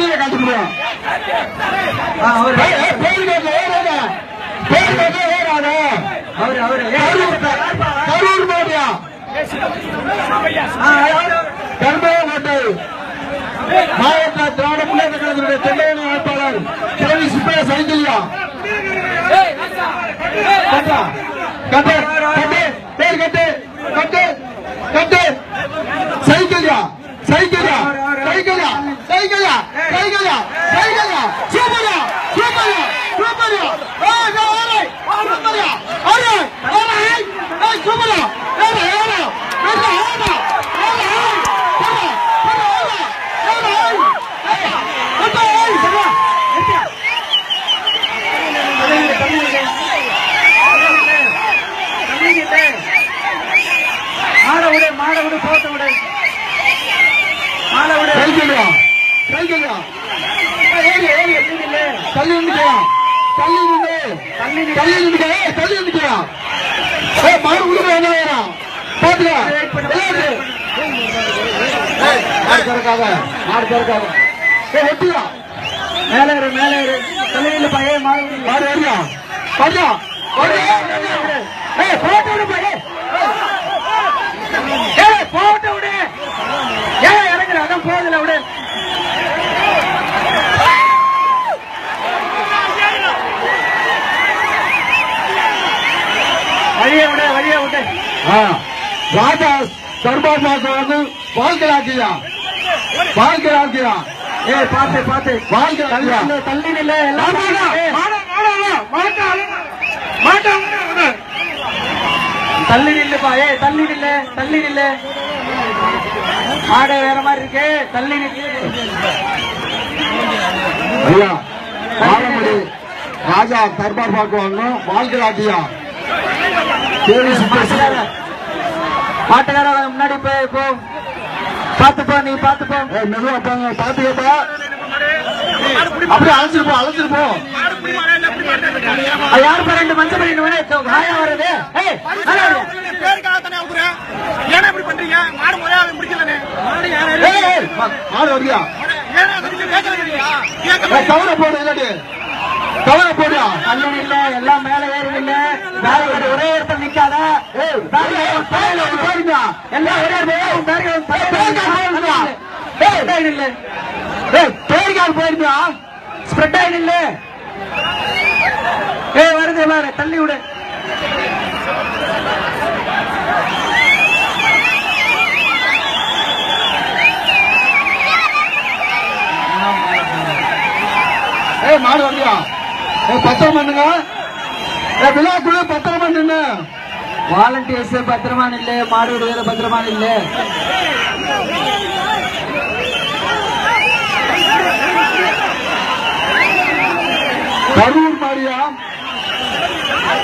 கொடியை காட்டி முடியும் அவர் அவர் கரூர் மாடியா மாவட்ட திராவிட முன்னேற்ற கழகத்தினுடைய வேட்பாளர் கிழவி சுப்பைய சைக்கிள்யா கட்டு. கட்டு. கட்டு. பேர் கட்டு கட்டு. கட்டு சைக்கிள்யா சைக்கிள்யா சைக்கிள்யா சைக்கிள்யா சைக்கிள்யா சைக்கிள்யா சூப்பர்யா சூப்பர்யா சூப்பர்யா ஏய் ஏய் சூப்பர்யா ஏய் ஏய் ஏய் சூப்பர்யா ஏய் ஏய் ஏய் ஏய் மாட விடு மாட விடு போட்ட விடு மாட விடு சைக்கிள்யா சைக்கிள்யா ஏறி ஏறி எதுவும் இல்லை தள்ளி நின்னுக்கலாம் தள்ளி நின்று தள்ளி தள்ளி நின்னுக்க ஏய் தள்ளி நின்னுக்கலாம் உள்ள என்ன வேணும் பாத்துக்க விளையாடு ஏய் மேலே ஏறு மேலே ஏறு தள்ளி பையன் மாட மாடு ஏறியா ஏய் போட்டு விடு பையன் ஏய். போட்டு விடு. ஏன் இறங்குற அதான் போகுதுல விடு. வழிய விடு வழிய விடு. ராஜா தர்பார் மாசம் வந்து வாழ்க்கையாக்கியா வாழ்க்கையாக்கியா ஏய் பாத்து பாத்து. நில்லு தள்ளி ஏய், தள்ளி நில்லுப்பா ஏய் தள்ளி நில்லு தள்ளி நில்லு. மாடு வேற மாதிரி இருக்கு தள்ளி நில்லு. ராஜா தர்பார் பார்க்க வரணும் வாழ்க்கையாக்கியா மாட்டுக்கார முன்னாடி போய் போ பாத்து போ நீ பாத்து போ ஏய் மெதுவா போங்க பாத்துக்கப்பா அப்படியே அழைச்சிட்டு போ அழைச்சிட்டு போ யாரு ரெண்டு மஞ்சள் பண்ணி காயா வருது ஏய் நல்லா இரு. ஏன்னா இப்படி பண்றீங்க மாடு முறையா முடிக்கலன்னு ஏய், ஏய், மா- மாடு வரியா ஏன்னா அதுக்கு கேட்கலையா கேட்க ஏய், கவரை போடு இல்லாட்டி கவரை போடுயா தள்ளி நில்லு எல்லாம் மேல ஏறி நில்லு மேல ஏறி ஒரே இடத்துல நிக்காத. போடுங்க எல்லாம் ஒரே ஏய் பேர்கால் போயிருந்தா. ஸ்ப்ரெட் நில்லு ஏய் வருது வேற தள்ளி விடு. ஏய் மாடு ஏய் பத்திரம் பண்ணுங்க விழாக்குள்ள பத்திரம் பண்ணுங்க வாலண்டியர்ஸ் பத்திரமா இல்ல மாடு விடுதலை பத்திரமா இல்ல கரூர் மாடியா?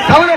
கவலை